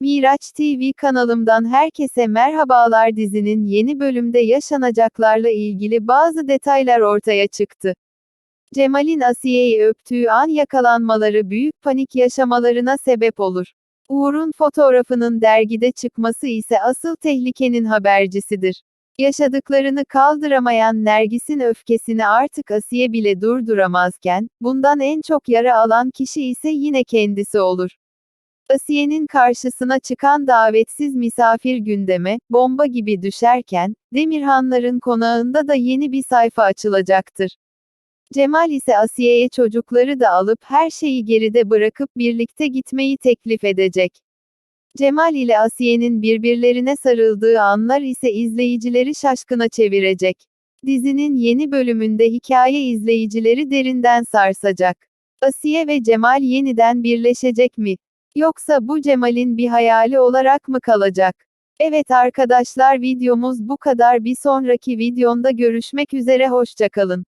Miraç TV kanalımdan herkese merhabalar dizinin yeni bölümde yaşanacaklarla ilgili bazı detaylar ortaya çıktı. Cemal'in Asiye'yi öptüğü an yakalanmaları büyük panik yaşamalarına sebep olur. Uğur'un fotoğrafının dergide çıkması ise asıl tehlikenin habercisidir. Yaşadıklarını kaldıramayan Nergis'in öfkesini artık Asiye bile durduramazken, bundan en çok yara alan kişi ise yine kendisi olur. Asiye'nin karşısına çıkan davetsiz misafir gündeme, bomba gibi düşerken, Demirhanların konağında da yeni bir sayfa açılacaktır. Cemal ise Asiye'ye çocukları da alıp her şeyi geride bırakıp birlikte gitmeyi teklif edecek. Cemal ile Asiye'nin birbirlerine sarıldığı anlar ise izleyicileri şaşkına çevirecek. Dizinin yeni bölümünde hikaye izleyicileri derinden sarsacak. Asiye ve Cemal yeniden birleşecek mi? Yoksa bu Cemal'in bir hayali olarak mı kalacak? Evet arkadaşlar videomuz bu kadar bir sonraki videomda görüşmek üzere hoşçakalın.